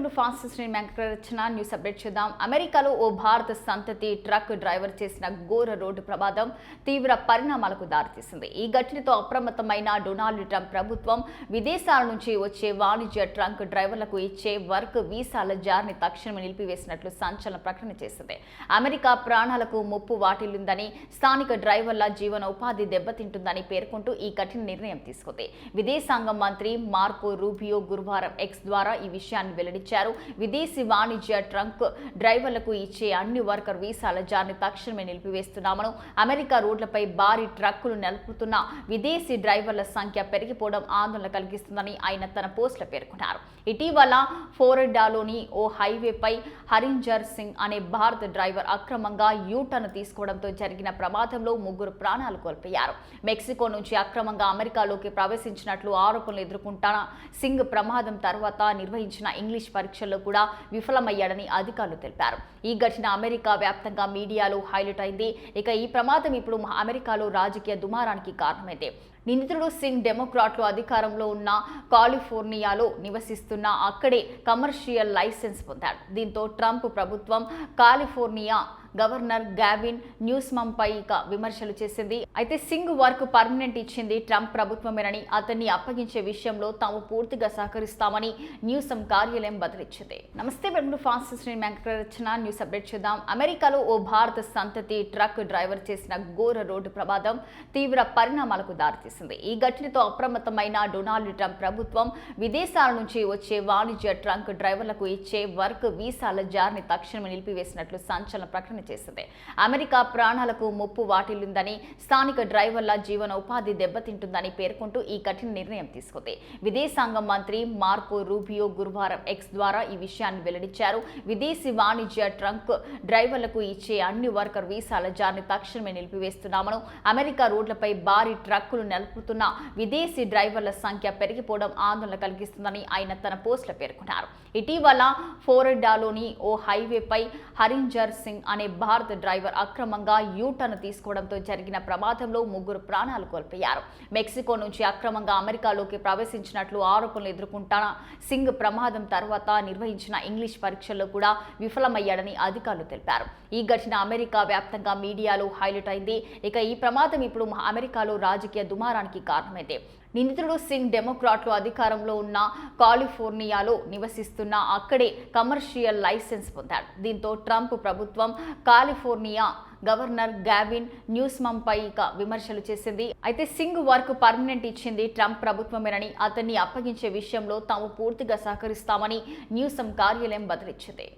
Bengaluru fastest వెంకటరచన news update చూద్దాం. అమెరికాలో ఓ భారత సంతతి ట్రక్ డ్రైవర్ చేసిన ఘోర రోడ్డు ప్రమాదం తీవ్ర పరిణామాలకు దారితీసింది. ఈ ఘటనతో అప్రమత్తమైన డొనాల్డ్ ట్రంప్ ప్రభుత్వం విదేశాల నుంచి వచ్చే వాణిజ్య ట్రంక్ డ్రైవర్లకు ఇచ్చే వర్క్ వీసాల జారిని తక్షణమే నిలిపివేసినట్లు సంచలన ప్రకటన చేసింది. అమెరికా ప్రాణాలకు ముప్పు వాటిల్లిందని స్థానిక డ్రైవర్ల జీవనోపాధి దెబ్బతింటుందని పేర్కొంటూ ఈ కఠిన నిర్ణయం తీసుకుంది. విదేశాంగ మంత్రి మార్కో రూబియో గురువారం ఎక్స్ ద్వారా ఈ విషయాన్ని వెల్లడించారు. విదేశీ వాణిజ్య ట్రంక్ డ్రైవర్లకు ఇచ్చే అన్ని వర్కర్ వీసాల జారిని తక్షణమే నిలిపివేస్తున్నామను. అమెరికా రోడ్లపై భారీ ట్రక్కులు నలుపుతున్న విదేశీ డ్రైవర్ల సంఖ్య పెరిగిపోవడం ఆందోళన కలిగిస్తుందని ఆయన తన పోస్టులో పేర్కొన్నారు. ఇటీవల ఫోరెడాలోని ఓ హైవేపై హరింజర్ సింగ్ అనే భారత డ్రైవర్ అక్రమంగా యూటర్న్ తీసుకోవడంతో జరిగిన ప్రమాదంలో ముగ్గురు ప్రాణాలు కోల్పోయారు. మెక్సికో నుంచి అక్రమంగా అమెరికాలోకి ప్రవేశించినట్లు ఆరోపణలు ఎదుర్కొంటున్న సింగ్ ప్రమాదం తర్వాత నిర్వహించిన ఇంగ్లీష్ పరీక్షల్లో కూడా విఫలమయ్యాడని అధికారులు తెలిపారు. ఈ ఘటన అమెరికా వ్యాప్తంగా మీడియాలో హైలైట్ అయింది. ఇక ఈ ప్రమాదం ఇప్పుడు అమెరికాలో రాజకీయ దుమారానికి కారణమైంది. నిందితుడు సింగ్ డెమోక్రాట్లు అధికారంలో ఉన్న కాలిఫోర్నియాలో నివసిస్తున్న అక్కడే కమర్షియల్ లైసెన్స్ పొందాడు. దీంతో ట్రంప్ ప్రభుత్వం కాలిఫోర్నియా గవర్నర్ గావిన్ న్యూస్మంపై ఇక విమర్శలు చేసింది. అయితే సింగ్ వర్క్ పర్మనెంట్ ఇచ్చింది ట్రంప్ ప్రభుత్వమేనని అతన్ని అప్పగించే విషయంలో తాము పూర్తిగా సహకరిస్తామని న్యూసం కార్యాలయం బదిలిచ్చింది. నమస్తే ఫాస్ట్ ఫాస్టెస్ట్ వెంకటరచన. న్యూస్ అప్డేట్ చూద్దాం. అమెరికాలో ఓ భారత సంతతి ట్రక్ డ్రైవర్ చేసిన ఘోర రోడ్డు ప్రమాదం తీవ్ర పరిణామాలకు దారితీసింది. ఈ ఘటనతో అప్రమత్తమైన డొనాల్డ్ ట్రంప్ ప్రభుత్వం విదేశాల నుంచి వచ్చే వాణిజ్య ట్రంక్ డ్రైవర్లకు ఇచ్చే వర్క్ వీసాల జారిని తక్షణమే నిలిపివేసినట్లు సంచలన ప్రకటన చేసింది. అమెరికా ప్రాణాలకు ముప్పు వాటిల్లిందని స్థానిక డ్రైవర్ల జీవనోపాధి దెబ్బతింటుందని పేర్కొంటూ ఈ కఠిన నిర్ణయం తీసుకుంది. విదేశాంగ మంత్రి మార్కో రూబియో గురువారం ఎక్స్ ద్వారా ఈ విషయాన్ని వెల్లడించారు. విదేశీ వాణిజ్య ట్రంక్ డ్రైవర్లకు ఇచ్చే అన్ని వర్కర్ వీసాల జారిని తక్షణమే నిలిపివేస్తున్నామను అమెరికా రోడ్లపై భారీ ట్రక్కులు నలుపుతున్న విదేశీ డ్రైవర్ల సంఖ్య పెరిగిపోవడం ఆందోళన కలిగిస్తుందని ఆయన తన పోస్టులో పేర్కొన్నారు. ఇటీవల ఫోరెడాలోని ఓ హైవేపై హరింజర్ సింగ్ అనే భారత్ డ్రైవర్ అక్రమంగా యూటర్న్ తీసుకోవడంతో జరిగిన ప్రమాదంలో ముగ్గురు ప్రాణాలు కోల్పోయారు. మెక్సికో నుంచి అక్రమంగా అమెరికాలోకి ప్రవేశించినట్లు ఆరోపణలు ఎదుర్కొంటున్న సింగ్ ప్రమాదం తర్వాత నిర్వహించిన ఇంగ్లీష్ పరీక్షల్లో కూడా విఫలమయ్యాడని అధికారులు తెలిపారు. ఈ ఘటన అమెరికా వ్యాప్తంగా మీడియాలో హైలైట్ అయింది. ఇక ఈ ప్రమాదం ఇప్పుడు అమెరికాలో రాజకీయ దుమారానికి కారణమైంది. నిందితుడు సింగ్ డెమోక్రాట్లు అధికారంలో ఉన్న కాలిఫోర్నియాలో నివసిస్తున్న అక్కడే కమర్షియల్ లైసెన్స్ పొందాడు. దీంతో ట్రంప్ ప్రభుత్వం కాలిఫోర్నియా గవర్నర్ గ్యావిన్ న్యూస్మంపై ఇక విమర్శలు చేసింది. అయితే సింగ్ వర్క్ పర్మనెంట్ ఇచ్చింది ట్రంప్ ప్రభుత్వమేనని అతన్ని అప్పగించే విషయంలో తాము పూర్తిగా సహకరిస్తామని న్యూసం కార్యాలయం బదిలిచ్చింది